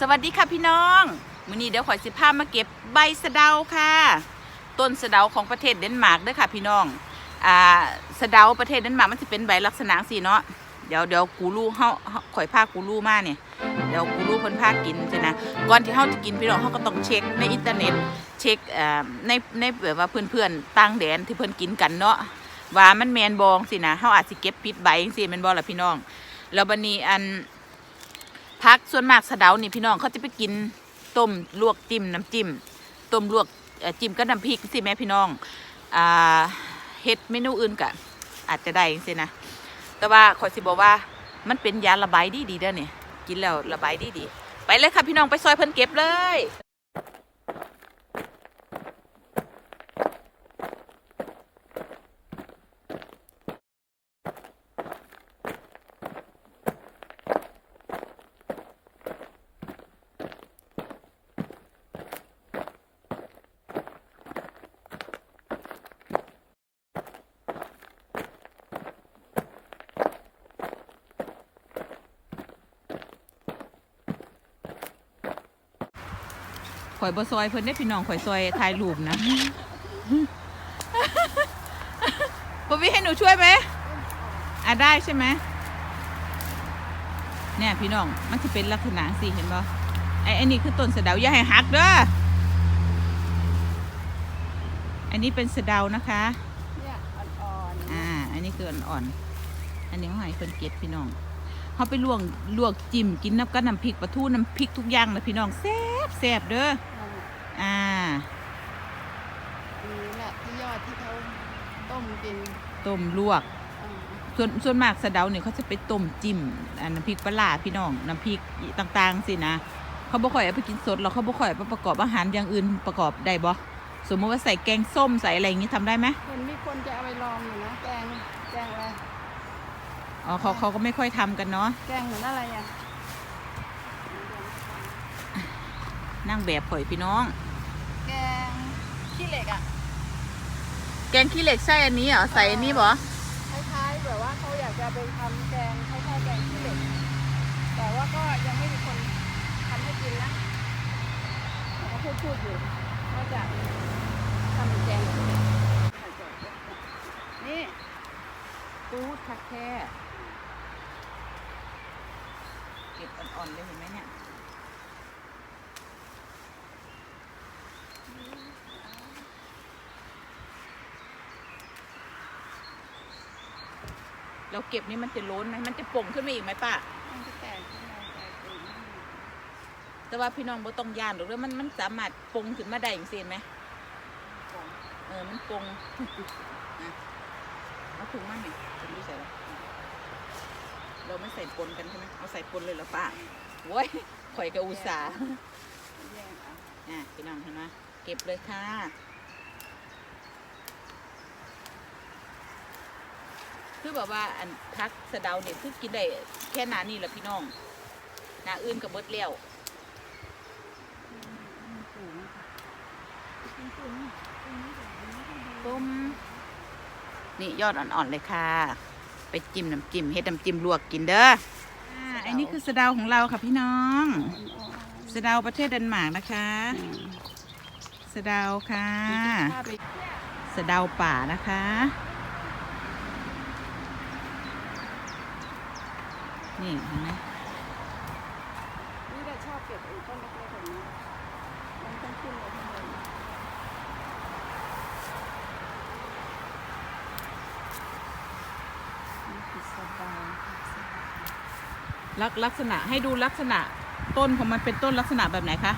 สวัสดีค่ะพี่น้องมื้อนี้เดี๋ยวข่อยสิพามาเก็บใบสะเดาค่ะ ต้นสะเดาของประเทศเดนมาร์กเด้อค่ะพี่น้องอ่าสะเดาประเทศเดนมาร์กมันจะเป็นใบลักษณะสีเนาะเดี๋ยวเดี๋ยวกูรูเฮาเฮาข่อยพากูรูมาเนี่ยเดี๋ยวกูรูเพิ่นพากินใช่นะก่อนที่เฮาจะกินพี่น้องเฮาก็ต้องเช็คในอินเทอร์เน็ต เช็คอ่อในในแบบว่าเพื่อนๆต่างแดนที่เพิ่อนกินกันเนาะว่ามันแมนบองสินะเฮาอาจสิเก็บปิดใบจังซี่แมนบ่ล่ะพี่น้องแล้วบัดนี้อัน พักส่วนมากสะเดานี่พี่น้องเขาจะไปกินต้มลวกจิ้มน้ำจิ้มต้มลวกจิ้มกับน้ำพริกสิแม่พี่น้องอ่าเฮ็ดเมนูอื่นกะอาจจะได้จังซี่นะแต่ว่าขอสิบอกว่ามันเป็นยาระบายดีดีเด้อเนี่ยกินแล้วระบายดีดีไปเลยค่ะพี่น้องไปซอยเพิ่นเก็บเลย ข่อยบ่ซอยเพิ่นได้อพี่น้องข่อยซอยถ่ายรูปนะบวิให้หนูช่วยไหมอะได้ใช่ไหมเนี่ยพี่น้องมันจะเป็นลักษณะสิเห็นบ่ไอ้ไอ้นี่คือต้นสะเดาอย่าให้หักเด้ออันนี้เป็นสะเดานะคะเนี่ยอ่อนอ่าอันนี้คืออ่อนๆอันนี้เขาให้เพิ่นเก็บพี่น้อง เขาไปลวกลวกจิ้มกินน้ำกับน้ำพริกปลาทูน้ำพริกทุกอย่างเลยพี่น้องแซ่บแซ่บเด้อๆอ่านี่แหละที่ยอดที่เขาต้มกินต้มลวกอ่าส่วนส่วนมากสะเดาเนี่ยเขาจะไปต้มจิ้มอันน้ำพริกปลาร้าพี่น้องน้ำพริกต่างๆสินะเขาบ่ค่อยเอาไปกินสดหรอกเขาบ่ค่อยเอาไปประกอบอาหารอย่างอื่นประกอบได้บ่สมมติว่าใส่แกงส้มใส่อะไรอย่างงี้ทำได้ไหมเห็นมีคนจะเอาไปลองอยู่นะแกงแกงอะไร อ๋อเขาเขาก็ไม่ค่อยทำกันเนาะแกงเหมือนอะไรอะนั่งแบบข่อยพี่น้อง แกงขี้เหล็กอะแกงขี้เหล็กใช่อันนี้เหรอใส่อันนี้บ่คล้ายๆแบบว่าเขาอยากจะไปทำแกงคล้ายๆแกงขี้เหล็ก แต่ว่าก็ยังไม่มีคนทำให้กินนะแต่ก็พูดพูดๆอยู่ว่าจะทำแกงขี้เหล็กนี่ปูดคักแค่ เก็บอ่อนๆเลยเห็นไหมเนี่ยเราเก็บนี่มันจะล้นไหมมันจะป่งขึ้นมาอีกไหมป้ามันจะแตกขึ้นมาแตกตื่นขึ้นมาแต่ว่าพี่น้องบ่ต้องย่านหรอกเด้อมันมันสามารถปรุงขึ้นมาได้อย่างเสียไหมก่อนเออมันปรุงอะเอาถุงมาหน่อยถุงนี้ใส่แล้ว เราไม่ใส่ปนกันใช่ไหมเอาใส่ปนเลยเหรอป้าโว้ยข่อยกับอุตสาห์แยกเอาอะพี่น้องเห็นไหมเก็บเลยค่ะ คือแบบว่าอันพักสะเดาเนี่ยคือกินได้แค่หนานี่แหละพี่น้องหนาอื่นกับเบิดแล้วสูงค่ะต้มนี่ยอดอ่อนๆเลยค่ะ ไปจิ้มน้ำจิ้มเฮ็ดน้ำจิ้มลวกกินเด้ออ่าอันนี้คือสะเดาของเราค่ะพี่น้องสะเดาประเทศเดนมาร์กนะคะสะเดาค่ะสะเดาป่านะคะ นี่เห็นไหม นี่เราชอบเก็บไอ้ต้นเล็กๆแบบนี้มันต้องขึ้นไปข้างบนนี่คือสบาย ลักลักษณะให้ดูลักษณะต้นของมันเป็นต้นลักษณะแบบไหนคะ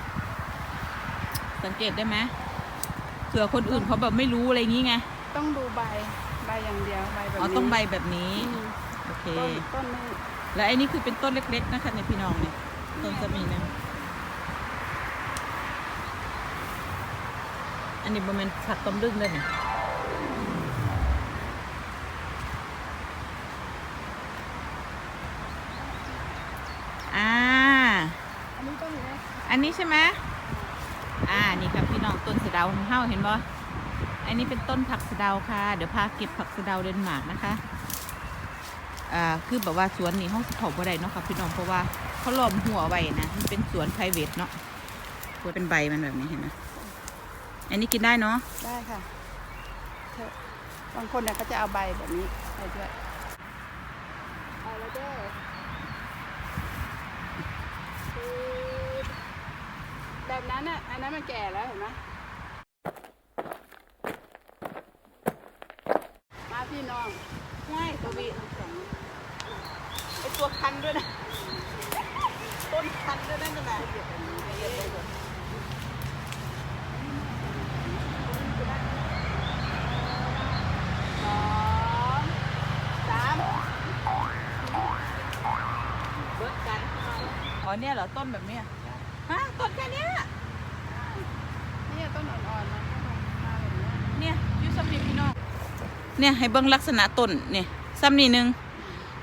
สังเกตได้ไหมเผื่อคนอื่นเขาแบบไม่รู้อะไรอย่างงี้ไง ต้องดูใบใบอย่างเดียวใบแบบอ๋อนี้ต้องใบแบบนี้ อืมโอเค ต้นต้นไม่แล้วไอ้นี่คือเป็นต้นเล็กๆนะคะในยพี่น้องเนี่ยต้นจะมีนะอันนี้บะเมนผักต้มดึงเลยเนี่ยอ่า อันนี้ต้น อยู่ไหนอันนี้ใช่ไหมอ่า นี่ครับพี่น้องต้นสะเดาของเฮาเห็นบ่อันนี้เป็นต้นผักสะเดาค่ะ เดี๋ยวพาเก็บผักสะเดาเดนมาร์กนะคะ อ่า คือแบบว่าสวนนี่ห้องสิเขาบ่ได้เนาะค่ะพี่น้องเพราะว่าเขาหลอมหัวไว้นะ มันเป็นสวนไพรเวทเนาะหัวเป็นใบมันแบบนี้เห็นไหมอันนี้กินได้เนาะ ได้ค่ะเถอะบางคนเนี่ยเขาจะเอาใบแบบนี้ไปด้วยเอาแล้วเด้อคือ แบบนั้นอะอันนั้นมันแก่แล้วเห็นไหมมาพี่น้องง่ายตัวววีวีสองไอตัวคันด้วยนะต้นคันด้วยนั่นน่ะสองสามเบิร์ดกันอ๋อเนี่ยเหรอต้นแบบเนี้ยฮะต้นแค่เนี้ย เนี่ยต้นอ่อนๆมันก็มามาแบบเนี้ย เนี่ยอยูซัมนี่พี่น้อง เนี่ยให้เบิ่งลักษณะต้นเนี่ยซัมนี่หนึง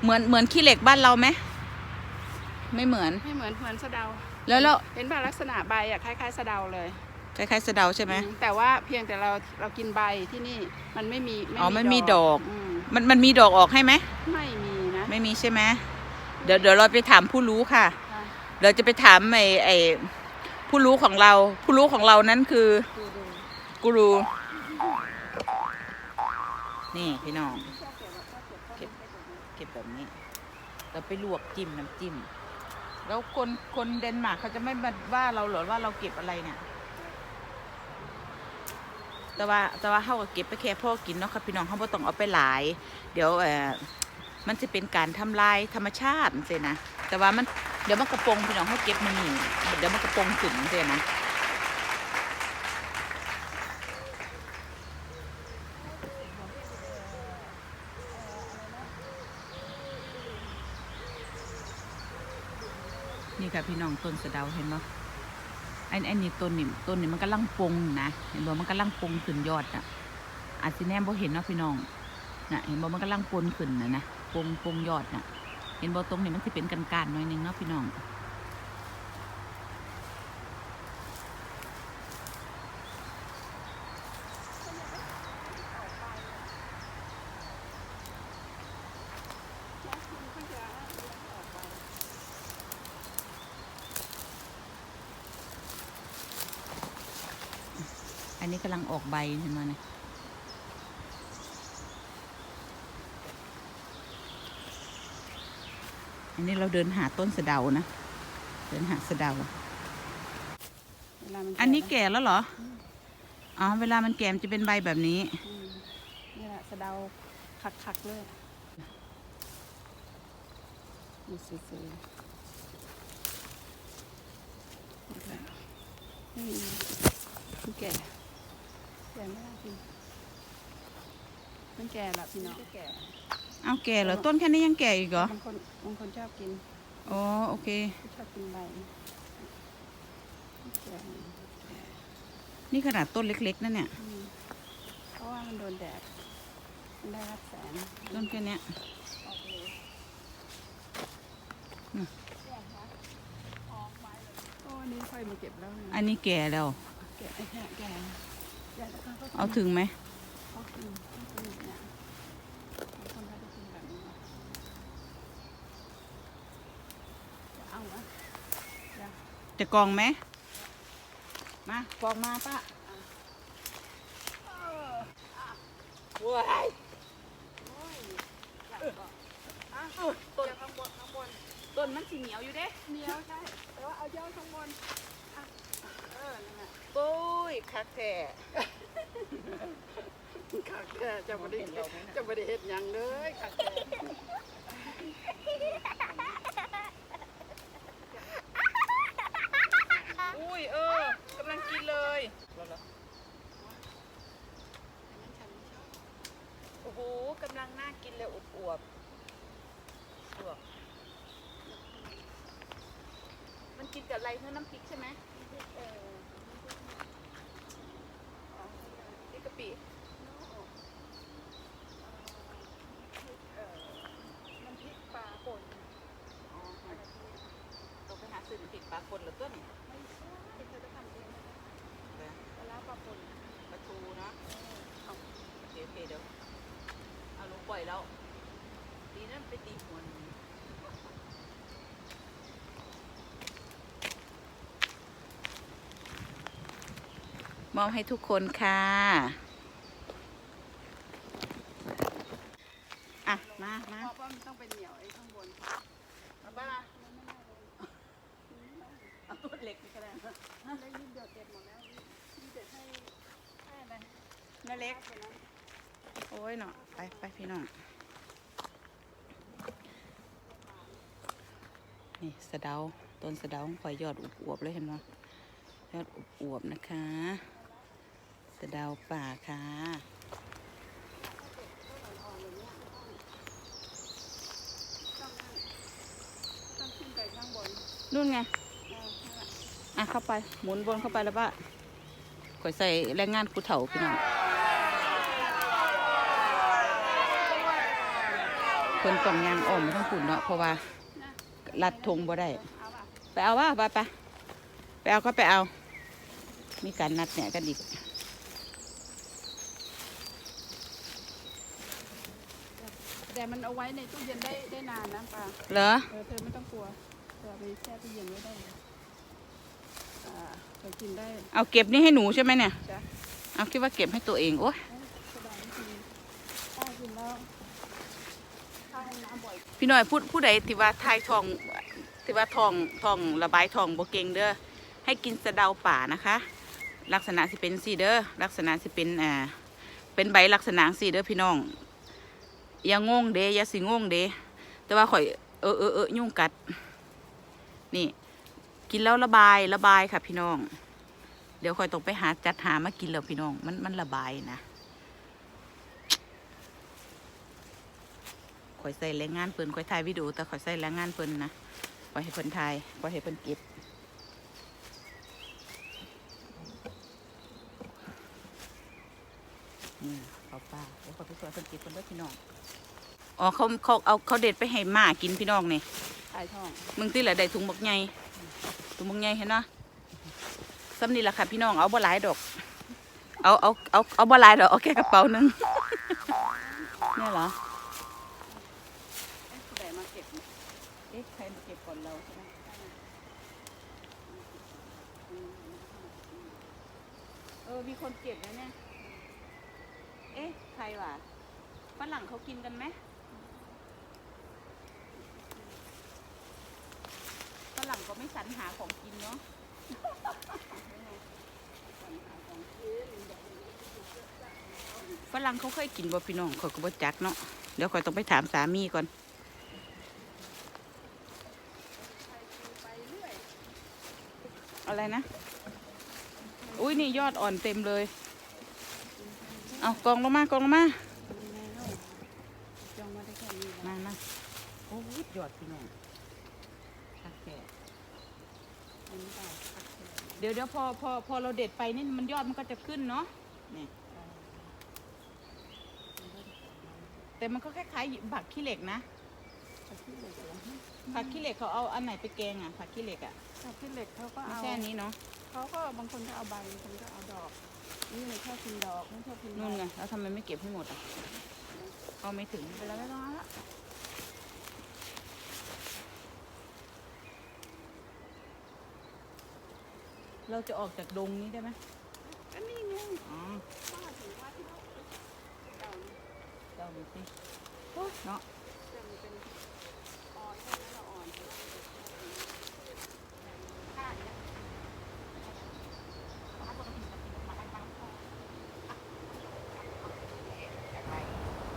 เหมือนเหมือนขี้เหล็กบ้านเราไหมไม่เหมือน ไม่เหมือนเหมือนสะเดา แล้วแล้วเห็นป่ะลักษณะใบอะคล้ายๆสะเดาเลยคล้ายๆสะเดาใช่ไหมอืแต่ว่าเพียงแต่เราเรากินใบที่นี่มันไม่มีอ๋อไม่มีดอกมมันมันมีดอกออกให้ไหมไม่มีนะไม่มีใช่ไหมเดี๋ยวเดี๋ยวเราไปถามผู้รู้ค่ะค่ะเดี๋ยวจะไปถามไอ้ไอ้ผู้รู้ของเรา ผู้รู้ของเรานั้นคือดูดูกูรู นี่พี่น้อง เก็บเก็บแบบนี้เก็บแบบนี้ เราไปลวกจิ้มน้ำจิ้ม แล้วคนคนเดนมาร์กเขาจะไม่มาว่าเราหรอว่าเราเก็บอะไรเนี่ย แต่ว่าแต่ว่าเขาก็เก็บไปแค่พ่อกินเนาะครับพี่น้องเขาบ่ต้องเอาไปหลาย เดี๋ยวเออมันจะเป็นการทำลายธรรมชาติเสียนะ แต่ว่ามันเดี๋ยวมันกระปงพี่น้องเขาเก็บมันนี่เดี๋ยวมันกระปงขึ้นเสียนะ นี่ค่ะพี่น้องต้นสะเดาเห็นไอ้ไอ้นี่ต้นนี่ต้นนี่มันกำลังปงนะเห็นบ่มันกำลังปงขึ้นยอดอะอาจจะแนมบ่เห็นเนาะพี่น้องนะเห็นบ่มันกำลังปนขึ้นนะนะปงปงยอดน่ะเห็นบ่ตรงนี้มันจะเป็นกันการหน่อยหนึงเนาะพี่น้อง นนี้กำลังออกใบเห็นไหมเนี่ยอันนี้เราเดินหาต้นสะเดานะ เดินหาสะเดาเวลามัอันนี้แก่แล้วเหรอ อ๋อ เวลามันแก่มันจะเป็นใบแบบนี้อืมนี่แหละสะเดาคักๆเลยนี่สวยๆหมดแล้วไม่มีมันแก่ แก่ไม่ได้จริงมันแก่ละพี่น้องแก่เอาแก่เหรอต้นแค่นี้ยังแก่อีกเหรอบางคนบางคนชอบกินอ๋อโอเคชอบกินใบแก่นี่ขนาดต้นเล็ก ๆนั่นเนี่ยอืมเพราะว่ามันโดนแดดมันได้รับแสงต้นแค่เนี้ยออกเลยอืมเนี่ยคะออกไม้เลยโอ้อันนี้ค่อยมาเก็บแล้วนะอันนี้แก่แล้วแกะไอ้แค่แกะแกะแล้วก็ เอาถึงไหมเขากินเขากินเนี่ยบางคนเขาจะกินแบบนี้เนาะจะเอาอะจะกองไหม มากองมาป้าว้ายโอ้ยอยากบอกอะต้นเดี๋ยวข้างบนข้างบนต้นมันสีเหนียวอยู่เด้ เหนียวใช่ แต่ว่าเอายอดข้างบน อะเออนั่นแหละปุ้ยคักแท้คักแท้จะไม่ได้จะไม่ได้เห็ดหยังเลยคักแท้อุ้ยเออกำลังกินเลยโอ้โหกำลังน่ากินเลยอวบๆอวบมันกินกับอะไรเนื้อน้ำพริกใช่ไหม เออพริกะปิมันพริกปลาป่นอ๋อเราไปหาซื้อน้ำพริกปลาคนหรือตัวนี่ไม่ใช่เธอจะทำเองนะปลาร้าปลาป่นปลาทูนะเอาโอเคโอเคเดี๋ยวเอาลงปล่อยแล้ว ดีนั่นไปตีหัวหนู มอบให้ทุกคนค่ะอะมามาเพราะว่ามันต้องเป็นเหนียวไอ้ข้างบนเอาบ้าเอาตัวเหล็กนี่ก็ได้ได้ยินเดือดเต็มหมดแล้วนี่เด็ดให้ให้อะไรน่าเล็กโอ้ยเนาะไปไปพี่น้องนี่สะเดาต้นสะเดาของข่อยยอดอวบๆเลยเห็นไหมยอดอวบๆนะคะ สะเดาป่าค่ะ ต้องขึ้นไปข้างบนนู่นไง เออนั่นแหละอะเข้าไป หมุนวนเข้าไปแล้วป้าข่อยใส่แรงงานกูเถาพี่น้องเพิ่นต้องยางอ้อมไปทั้งฝุ่นเนาะเพราะว่านะลัดธงบ่ได้ เอาป่ะไปเอาว่าไปไปไปเอาก็ไปเอา มีการนัดเนี่ยกันอีก แต่มันเอาไว้ในตู้เย็นได้ได้นานนะปลาเหรอ เออเธอไม่ต้องกลัวเธอเอาไปแช่ตู้เย็นไว้ได้เลยอ่าเธอกินได้เอาเก็บนี่ให้หนูใช่ไหมเนี่ย จ้ะเอาคิดว่าเก็บให้ตัวเองโอ้ยเอ้ยสบายจริงป้ากินแล้วเข้าห้องน้ำบ่อยพี่หน่อยพูดผู้ใดที่ว่าทายทองที่ว่าทองทองระบายทองบ่เก่งเด้อให้กินสะเดาป่านะคะ ลักษณะสิเป็นสีเด้อลักษณะสิเป็นอ่าเป็นใบลักษณะสีเด้อพี่น้อง อย่างงงเดอย่าสิงงเดแต่ว่าข่อยเออเออเออยุ่งกัด นี่ กินแล้วระบายระบายค่ะพี่น้อง เดี๋ยวข่อยต้องไปหาจัดหามากินแล้วพี่น้อง มันมันระบายนะข่อยใส่แรงงานเพิ่นข่อยถ่ายวิดีโอแต่ข่อยใส่แรงงานเพิ่นนะข่อยให้เพิ่นถ่ายข่อยให้เพิ่นเก็บนี่ เขาป้าเดี๋ยวเขาไปสวยเพิ่นเก็บเพิ่นเด้อพี่น้องอ๋อเขาเขาเอาเขาเด็ดไปให้หมากินพี่น้องนี่ถ่ายทองมึงที่เหลือได้ถุงบักใหญ่ถุงบักใหญ่เห็นเนาะสำนี่ละค่ะพี่น้องเอาบ่หลายดอก เอาเอาเอาเอาบ่หลายดอกเอาแค่กระเป๋าหนึงเนี่ยเหรอเอ๊ะผู้ใดมาเก็บเนี่ยเอ๊ะใครมาเก็บก่อนเราใช่ไหมเออมีคนเก็บนะเนี่ย ใครวะฝรั่งเขากินกันไหมฝรั่งก็ไม่สรรหาของกินเนาะฝรั่งเขาเคยกินบ่พี่น้องเขาก็บ่จักเนาะเดี๋ยวคอยต้องไปถามสามีก่อนอะไรนะ อุ้ยนี่ยอดอ่อนเต็มเลย เอากองลงมากองลงมาจองมาได้แค่นี้มามาโอ้ยยอดพี่น้องคักแก่อันนี้เปล่าเดี๋ยวเดี๋ยวพอพอพอเราเด็ดไปนี่มันยอดมันก็จะขึ้นเนาะนี่แต่มันก็คล้ายๆผักขี้เหล็กนะผักขี้เหล็กเหรอผักขี้เหล็กเขาเอาอันไหนไปแกงอะผักขี้เหล็กอะผักขี้เหล็กเขาก็ไม่เอาใช่อันนี้เนาะเขาก็บางคนก็เอาใบบางคนก็เอาดอก นี่เลยชอบกินดอกไม่ชอบกินใบนู่นไงแล้วทำไมไม่เก็บให้หมดอะเอาไม่ถึงเวลาไม่ต้องเอาละเราจะออกจากดงนี้ได้ไหมก็นี่ไงอ๋อป้าถึงว่าที่เขาเก่านี่เจ้าดูสิโอ้ยเนาะ เสื่อมเป็นอ่อนแค่นั้นละอ่อนค่าเนี่ย แต่เธอระวังนะเธอทำงานจะได้ไม่ต้องมาขายของไม่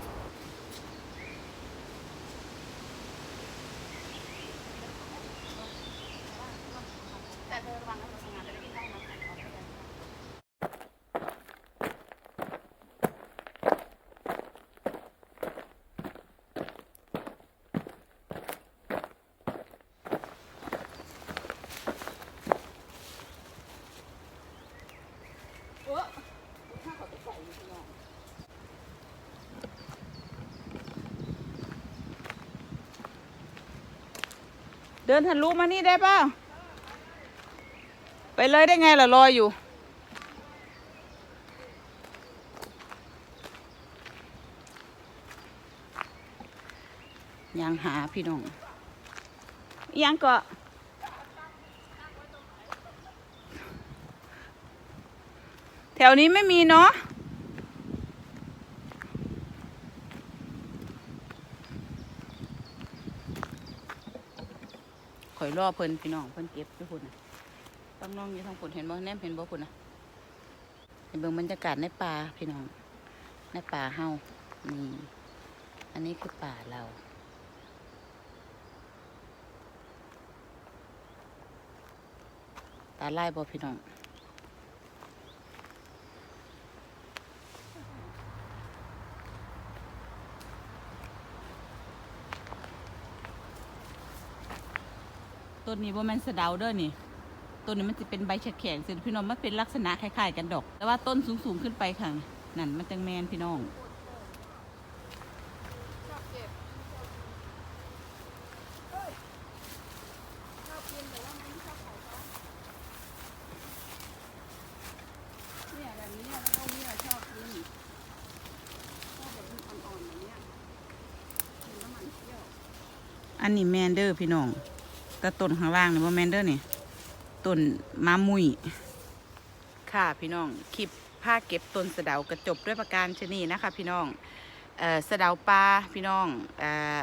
ได้ เออถ้าเขาไปใเดินทะลุมานี่ได้ป่ะ ไปเลยได้ไงล่ะรอยอยู่ ยังหาพี่น้อง ยังก็แถวนี้ไม่มีเนาะข่อยรอเพิ่นพี่น้องเพิ่นเก็บทุกคนนะ ต้องน้องอยู่ทางผลเห็นบ่แนมเห็นบ่คุณนะเห็นเบิ่งบรรยากาศในป่าพี่น้อง ในป่าเฮานี่ อันนี้คือป่าเราตาไล่บ่พี่น้องต้นนี้บ่แม่นสะเดาเด้อนี่ ต้นนี้มันจะเป็นใบแข็งๆสิพี่น้องมันเป็นลักษณะคล้ายๆกันดอก แต่ว่าต้นสูงๆขึ้นไปค่ะนั่นมันจังแมนพี่น้องอันนี้แมนเนี้ยกินแล้วมันเที่ยวอันนี้แมนเดอร์พี่น้องแต่ต้นข้างล่างนี่ว่าแมนเดอร์นี่ ต้นมะมุยค่ะพี่น้องคลิปผ้าเก็บต้นสะเดากระจบด้วยประการชนีนะคะ พี่น้องเอ่อสะเดาปลาพี่น้องเอ่อ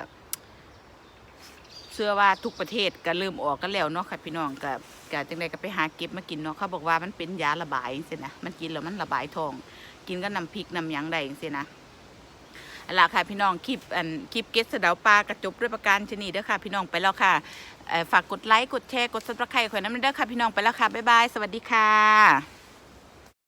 เชื่อว่าทุกประเทศก็เริ่มออกกันแล้วเนาะค่ะพี่น้องก็ก็จังใดก็ไปหาเก็บมากินเนาะเขาบอกว่ามันเป็นยาระบายจังซี่นะมันกินแล้วมันระบายทอง กินก็น้ำพริกน้ำยังได้จังซี่นะเอาล่ะค่ะพี่น้องคลิปอันคลิปเก็ตสะเดาปลากระจบด้วยประการชนีเด้อค่ะพี่น้องไปแล้วค่ะ ฝากกดไลค์กดแชร์กดซับสไครต์ข่อยน้ำเด้อค่ะพี่น้องไปแล้วค่ะบ๊ายบายสวัสดีค่ะ